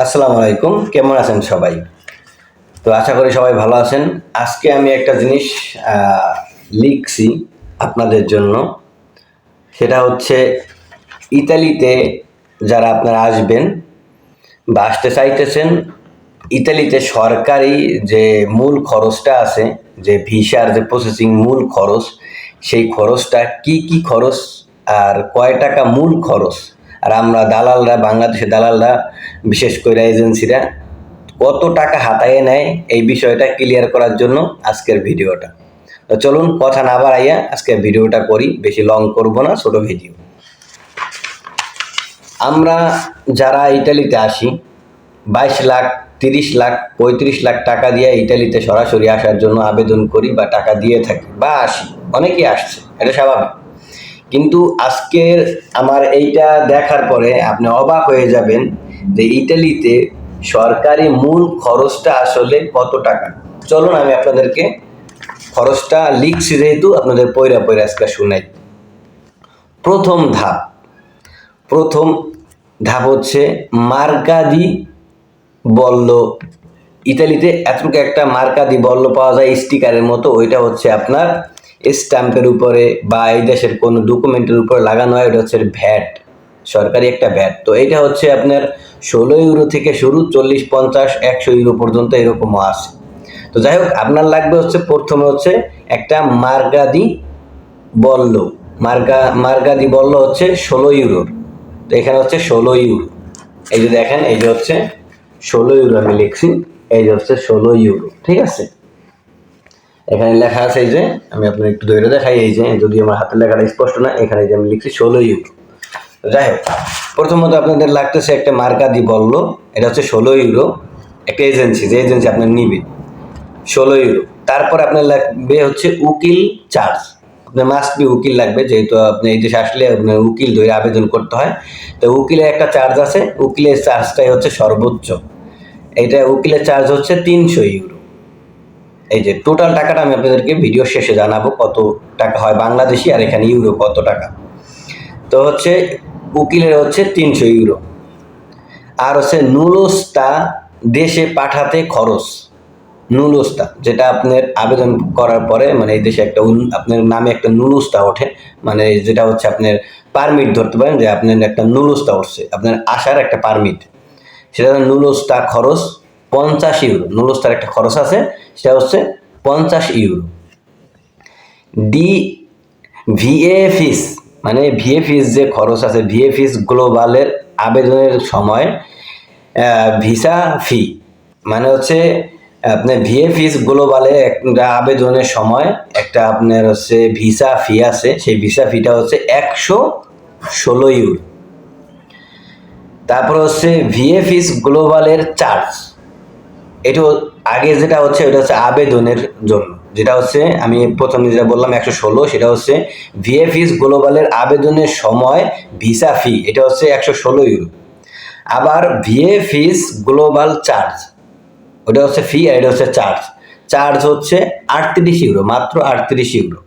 আসসালামু আলাইকুম, কেমন আছেন সবাই? তো আশা করি সবাই ভালো আছেন। আজকে আমি একটা জিনিস লিখছি আপনাদের জন্য। সেটা হচ্ছে, ইতালিতে যারা আপনারা আসবেন বা আসতে চাইতেছেন, ইতালিতে সরকারি যে মূল খরচটা আছে, যে ভিসার যে প্রসেসিং মূল খরচ, সেই খরচটা কি কি খরচ আর কয় টাকা মূল খরচ আর আমরা দালালরা, বাংলাদেশের দালালরা, বিশেষ করে এজেন্সিরা, কত টাকা হাতায়ে নেয় এই বিষয়টা ক্লিয়ার করার জন্য আজকের ভিডিওটা। তো চলুন কথা না বাড়াইয়া আজকের ভিডিওটা করি, বেশি লং করব না, ছোট ভিডিও আমরা যারা ইটালিতে আসি, বাইশ লাখ, তিরিশ লাখ, পঁয়ত্রিশ লাখ টাকা দিয়ে ইটালিতে সরাসরি আসার জন্য আবেদন করি বা টাকা দিয়ে থাকি, বা আসি, অনেকেই আসছে, এটা স্বাভাবিক। কিন্তু আজকের আমার এইটা দেখার পরে আপনি অবাক হয়ে যাবেন যে ইটালিতে সরকারি মূল খরচটা আসলে কত টাকা? চলুন আমি আপনাদেরকে খরচটা লিখছি যেহেতু আপনাদের পয়রা পয়রা আজকে শুনাই। প্রথম ধাপ। প্রথম ধাপ হচ্ছে মার্কাদি বল্ল। ইতালিতে এতটুকু একটা মার্কাদি বল্ল পাওয়া যায়, স্টিকারের মতো। ওইটা হচ্ছে আপনার স্ট্যাম্পের উপরে বা এই দেশের কোনো ডকুমেন্টের উপরে লাগানো হয় ওটা হচ্ছে ভ্যাট, সরকারি একটা ভ্যাট। তো এটা হচ্ছে আপনার ষোলো ইউরো থেকে শুরু চল্লিশ, পঞ্চাশ, একশো ইউরো পর্যন্ত এরকমও আছে। তো যাই হোক, আপনার লাগবে হচ্ছে প্রথমে হচ্ছে একটা মার্গাদি বল্ল মার্গা, মার্গাদি বল্ল হচ্ছে ষোলো ইউরোর। তো এখানে হচ্ছে ষোলো ইউরো। এই যে দেখেন, এই যে হচ্ছে ষোলো ইউরো আমি লিখছি, এই যে হচ্ছে ষোলো ইউরো, ঠিক আছে? এখানে লেখা আছে এই যে, আমি আপনার একটু ধরে দেখাই, এই যে, যদি আমার হাতের লেখাটা স্পষ্ট না, এখানে যে আমি লিখছি ষোলো ইউরো যাই হোক, প্রথমত আপনাদের লাগতেছে একটা মার্কাদি বলল, এটা হচ্ছে ষোলো ইউরো একটা এজেন্সি যে এজেন্সি আপনার নিবে। ষোলো ইউরো তারপর আপনার লাগবে হচ্ছে উকিল চার্জ আপনার মাস্ট বি উকিল লাগবে, যেহেতু আপনি এই দেশে আসলে আপনার উকিল ধরে আবেদন করতে হয়। তো উকিলের একটা চার্জ আছে, উকিলের চার্জটাই হচ্ছে সর্বোচ্চ। এটা উকিলের চার্জ হচ্ছে তিনশো ইউরো এই যে টোটাল টাকাটা আমি আপনাদেরকে ভিডিও শেষে জানাব কত টাকা হয় বাংলাদেশি আর এখানে ইউরো কত টাকা। তো হচ্ছে উকিলের হচ্ছে তিনশো ইউরো আর হচ্ছে নুলস্তা দেশে পাঠাতে খরচ। নুলস্তা, যেটা আপনার আবেদন করার পরে মানে এই দেশে একটা আপনার নামে একটা নুলুস্তা ওঠে। মানে যেটা হচ্ছে আপনার পারমিট ধরতে পারেন যে আপনার একটা নুলুস্তা উঠছে, আপনার আসার একটা পারমিট সেটা নুলুস্তা খরচ পঞ্চাশ ইউরো। নুলুস্তার একটা খরচ আছে, সেটা হচ্ছে পঞ্চাশ ইউরো। ডি ভিএ ফিস মানে ভিএ ফিস যে খরচ আছে ভিএ ফিস গ্লোবালের আবেদনের সময় ভিসা ফি মানে হচ্ছে আপনার ভিএ ফিস গ্লোবালে একটা আবেদনের সময় একটা আপনার হচ্ছে ভিসা ফি আছে, সেই ভিসা ফিটা হচ্ছে একশো ষোলো ইউরো। তারপর হচ্ছে ভিএফিস গ্লোবালের চার্জ এটা আগে যেটা হচ্ছে ওটা হচ্ছে আবেদনের জন্য। যেটা হচ্ছে, আমি প্রথমে যেটা বললাম, একশো ষোলো, সেটা হচ্ছে ভিএফিস গ্লোবালের আবেদনের সময় ভিসা ফি। এটা হচ্ছে একশো ষোলো ইউরো। আবার ভিএফিস গ্লোবাল চার্জ। ওটা হচ্ছে ফি আর এটা হচ্ছে চার্জ। চার্জ হচ্ছে আটত্রিশ ইউরো, মাত্র আটত্রিশ ইউরো।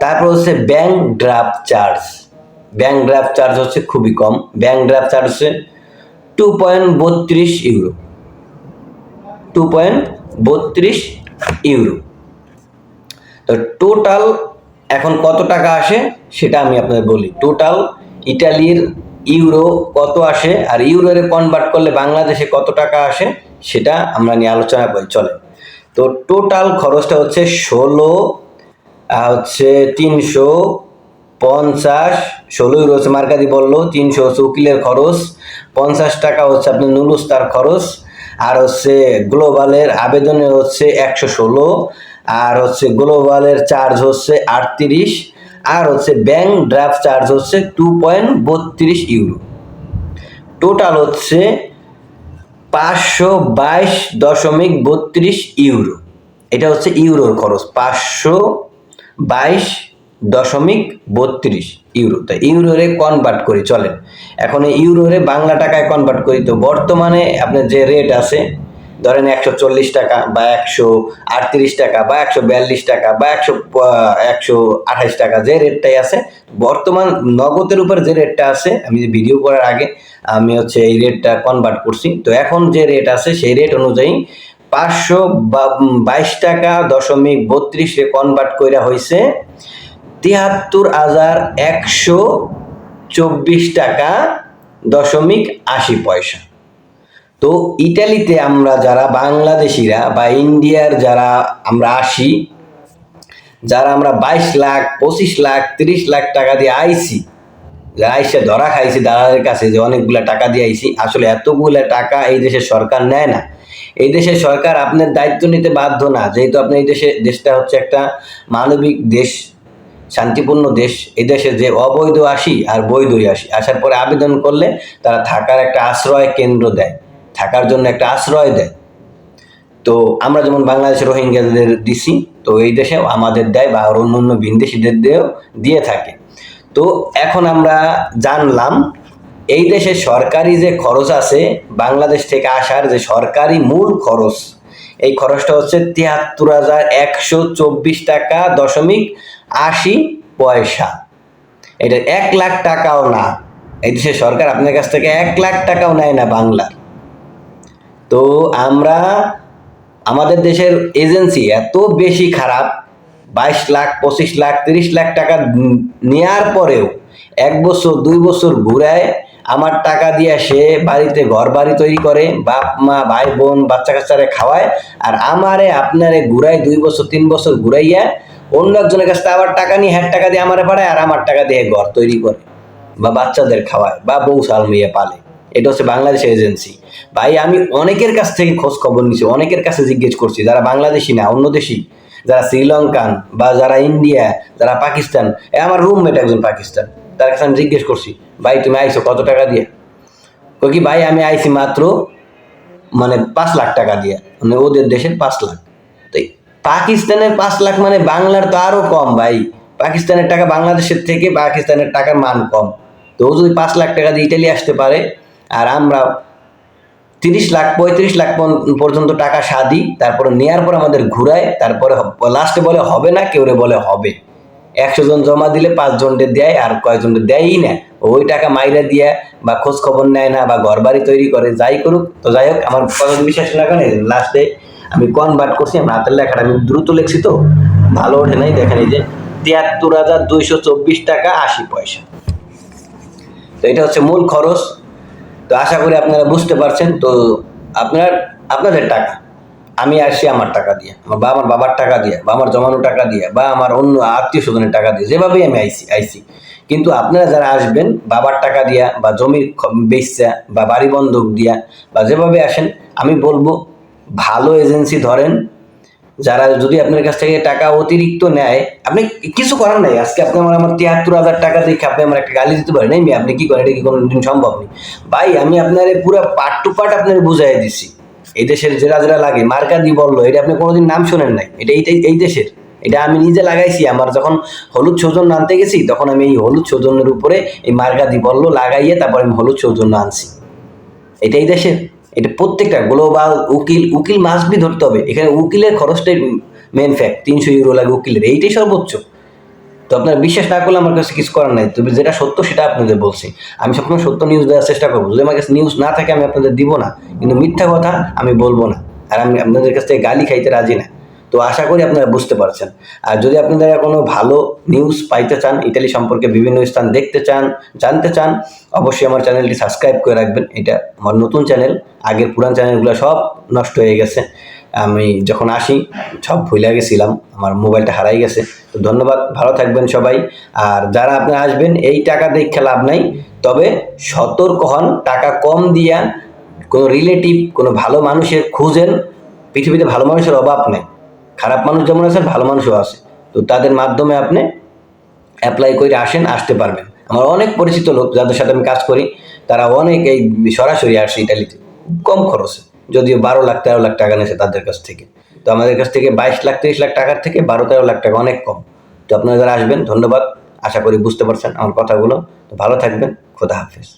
তারপর হচ্ছে bank draft charge. Bank draft charge হচ্ছে খুবই কম। ব্যাংক ড্রাফট চার্জ হচ্ছে টু পয়েন্ট বত্রিশ ইউরো। টু পয়েন্ট বত্রিশ ইউরো। তো টোটাল এখন কত টাকা আসে সেটা আমি আপনাদের বলি। টোটাল ইটালির ইউরো কত আসে আর ইউরোরে কনভার্ট করলে বাংলাদেশে কত টাকা আসে সেটা আমরা নিয়ে আলোচনা করি। চলে তো টোটাল খরচটা হচ্ছে ষোলো হচ্ছে তিনশো পঞ্চাশ, ষোলো ইউরো হচ্ছে মার্কাদি বলল, তিনশো হচ্ছে উকিলের খরচ, পঞ্চাশ টাকা হচ্ছে আপনার নুলুস্তার খরচ আর হচ্ছে গ্লোবালের আবেদনে হচ্ছে একশো ষোলো, আর হচ্ছে গ্লোবালের চার্জ হচ্ছে আটত্রিশ, আর হচ্ছে ব্যাংক ড্রাফট চার্জ হচ্ছে টু পয়েন্ট বত্রিশ ইউরো। টোটাল হচ্ছে পাঁচশো বাইশ দশমিক বত্রিশ ইউরো। এটা হচ্ছে ইউরোর খরচ, পাঁচশো বাইশ দশমিক বত্রিশ ইউরো। তো ইউরোরে কনভার্ট করি, চলেন। এখন ইউরোরে বাংলা টাকায় কনভার্ট করি, তো বর্তমানে আপনার যে রেট আছে, ধরেন একশো চল্লিশ টাকা বা একশো আটত্রিশ টাকা বা একশো বিয়াল্লিশ টাকা বা একশো একশো আঠাইশ টাকা যে রেটটাই আছে, বর্তমান নগদের উপর যে রেটটা আছে, আমি যে ভিডিও করার আগে আমি হচ্ছে এই রেটটা কনভার্ট করছি, তো এখন যে রেট আছে, সেই রেট অনুযায়ী পাঁচশো বাইশ টাকা দশমিক বত্রিশে কনভার্ট কইরা হয়েছে তিয়াত্তর হাজার একশো চব্বিশ টাকা দশমিক আশি পয়সা। তো ইটালিতে আমরা যারা বাংলাদেশিরা বা ইন্ডিয়ার যারা আমরা আসি, যারা আমরা বাইশ লাখ, পঁচিশ লাখ, তিরিশ লাখ টাকা দিয়ে আইছি যারা আইসে ধরা খাইছি দালালের কাছে যে অনেকগুলা টাকা দিয়ে আইছি আসলে এতগুলা টাকা এই দেশের সরকার নেয় না। এই দেশের সরকার আপনার দায়িত্ব নিতে বাধ্য না, যেহেতু আপনার এই দেশে, দেশটা হচ্ছে একটা মানবিক দেশ শান্তিপূর্ণ দেশ, এই দেশে যে অবৈধ আসি আর বৈধই আসি, আসার পরে আবেদন করলে তারা থাকার একটা আশ্রয় কেন্দ্র দেয়, থাকার জন্য একটা আশ্রয় দেয়। তো আমরা যেমন বাংলাদেশের রোহিঙ্গাদের দিছি, তো এই দেশেও আমাদের দেয় বা অন্য অন্য বিদেশিদের দিয়েও দিয়ে থাকে। তো এখন আমরা জানলাম, এই দেশে সরকারি যে খরচ আছে, বাংলাদেশ থেকে আসার যে সরকারি মূল খরচ এই খরচটা হচ্ছে তিয়াত্তর হাজার একশো চব্বিশ টাকা দশমিক আশি পয়সা। এটা এক লাখ টাকাও না। এই দেশের সরকার আপনার কাছ থেকে এক লাখ টাকাও নেয় না বাংলার তো আমরা, আমাদের দেশের এজেন্সি এত বেশি খারাপ, বাইশ লাখ, পঁচিশ লাখ, তিরিশ লাখ টাকা নেওয়ার পরেও এক বছর, দুই বছর ঘুরায় আমার টাকা দিয়ে সে বাড়িতে ঘর বাড়ি তৈরি করে, বাপ, মা, ভাই, বোন, বাচ্চা কাচ্চারে খাওয়ায় আর আমারে আপনারে ঘুরায় দুই বছর, তিন বছর ঘুরাইয়া অন্য একজনের কাছ থেকে আবার টাকা নিয়ে হ্যাঁ টাকা দিয়ে আমারে পাঠায় আর আমার টাকা দিয়ে ঘর তৈরি করে বা বাচ্চাদের খাওয়ায় বা বউ সাল মেয়ে পালে। এটা হচ্ছে বাংলাদেশের এজেন্সি। ভাই, আমি অনেকের কাছ থেকে খোঁজ খবর নিছি, অনেকের কাছে জিজ্ঞেস করছি, যারা বাংলাদেশি না, অন্য দেশি, যারা শ্রীলঙ্কান বা যারা ইন্ডিয়া, যারা পাকিস্তান আমার রুমমেট একজন পাকিস্তান। তার কাছে আমি জিজ্ঞেস করছি, ভাই, তুমি আইছো কত টাকা দিয়ে? ও কি, ভাই, আমি আইছি মাত্র মানে পাঁচ লাখ টাকা দিয়ে মানে ওদের দেশের পাঁচ লাখ। তো পাকিস্তানের পাঁচ লাখ মানে বাংলার তো আরও কম, ভাই। পাকিস্তানের টাকা বাংলাদেশের থেকে পাকিস্তানের টাকার মান কম। তো ও যদি পাঁচ লাখ টাকা দিয়ে ইটালি আসতে পারে, আর আমরা তিরিশ লাখ, পঁয়ত্রিশ লাখ পর্যন্ত- টাকা সাদি, তারপরে নেয়ার পর আমাদের ঘুরায়, তারপরে লাস্টে বলে হবে না, কেউ বলে হবে। একশো জন জমা দিলে পাঁচ জনকে দেয় আর কয়জনকে দেয়ই না। ওই টাকা মাইরা দিয়ে বা খোঁজ খবর নেয় না বা ঘর বাড়ি তৈরি করে, যাই করুক। তো যাই হোক, আমার কথা বিশ্বাস না কেন লাস্টে আমি কনভার্ট করছি, আমার হাতের লেখাটা আমি দ্রুত লিখছি তো। ভালো ওঠে নাই, দেখেন এই যে তিয়াত্তর হাজার দুইশো চব্বিশ টাকা আশি পয়সা। তো এটা হচ্ছে মূল খরচ। তো আশা করি আপনারা বুঝতে পারছেন। তো আপনার, আপনাদের টাকা। আমি আসছি আমার টাকা দিয়ে বা আমার বাবার টাকা দিয়ে বা আমার জমানো টাকা দিয়ে বা আমার অন্য আত্মীয় স্বজনের টাকা দিয়ে যেভাবেই আমি আইসি আইসি। কিন্তু আপনারা যারা আসবেন বাবার টাকা দিয়া বা জমির বেচা বা বাড়ি বন্ধক দিয়া বা যেভাবে আসেন আমি বলব ভালো এজেন্সি ধরেন যারা যদি আপনার কাছ থেকে টাকা অতিরিক্ত নেয় আপনি কিছু করার নাই আজকে আপনি আমার আমার তিয়াত্তর হাজার টাকা দেখে আপনি আমার একটা গালি দিতে পারেন মেয়ে, আপনি কি করেন এটা কি কোনো দিন সম্ভব নেই? ভাই আমি আপনার পুরো পার্ট টু পার্ট আপনার বুঝাই দিছি। এই দেশের যেটা যেটা লাগে। মার্কা দি বলল, এটা আপনি কোনোদিন নাম শোনেন নাই। এটা এইটাই, এই দেশের। এটা আমি নিজে লাগাইছি। আমার যখন হলুদ সৌজন্য আনতে গেছি, তখন আমি এই হলুদ সৌজন্যের উপরে এই মার্কা দি বলল, লাগাইয়ে তারপর আমি হলুদ সৌজন্য আনছি। এটাই দেশের। এটা প্রত্যেকটা গ্লোবাল উকিল উকিল মাসবি ধরতে হবে। এখানে উকিলের খরচটাই মেন ফ্যাক্ট তিনশো ইউরো লাগে উকিলের। এইটাই সর্বোচ্চ। তো আপনার বিশ্বাস না করলে আমার কাছে কিছু করার নাই। তবে যেটা সত্য সেটা আপনাদের বলছি। আমি সবসময় সত্য নিউজ দেওয়ার চেষ্টা করব। যদি আমার কাছে নিউজ না থাকে, আমি আপনাদের দিব না। কিন্তু মিথ্যা কথা আমি বলব না। আর আমি আপনাদের কাছ থেকে গালি খাইতে রাজি না। তো আশা করি আপনারা বুঝতে পারছেন। আর যদি আপনারা কোনো ভালো নিউজ পাইতে চান, ইতালি সম্পর্কে বিভিন্ন স্থান দেখতে চান, জানতে চান, অবশ্যই আমার চ্যানেলটি সাবস্ক্রাইব করে রাখবেন। এটা আমার নতুন চ্যানেল আগের পুরান চ্যানেলগুলো সব নষ্ট হয়ে গেছে। আমি যখন আসি, সব ভুলে গেছিলাম, আমার মোবাইলটা হারাই গেছে। তো ধন্যবাদ, ভালো থাকবেন সবাই। আর যারা আপনারা আসবেন, এই টাকা দেখে লাভ নাই। তবে সতর্ক হন, টাকা কম দিয়া কোনো রিলেটিভ কোনো ভালো মানুষের খুঁজেন। পৃথিবীতে ভালো মানুষের অভাব নেই। খারাপ মানুষ যেমন আছে, ভালো মানুষও আছে। তো তাদের মাধ্যমে আপনি অ্যাপ্লাই করে আসেন, আসতে পারবেন। আমার অনেক পরিচিত লোক, যাদের সাথে আমি কাজ করি, তারা অনেক এই সরাসরি আসে ইটালিতে কম খরচে। যদিও বারো লাখ, তেরো লাখ টাকা নিয়েছে তাদের কাছ থেকে। তো আমাদের কাছ থেকে বাইশ লাখ তেইশ লাখ টাকার থেকে বারো, তেরো লাখ টাকা অনেক কম। তো আপনারা যারা আসবেন, ধন্যবাদ। আশা করি বুঝতে পারছেন আমার কথাগুলো। তো ভালো থাকবেন। খোদা হাফেজ।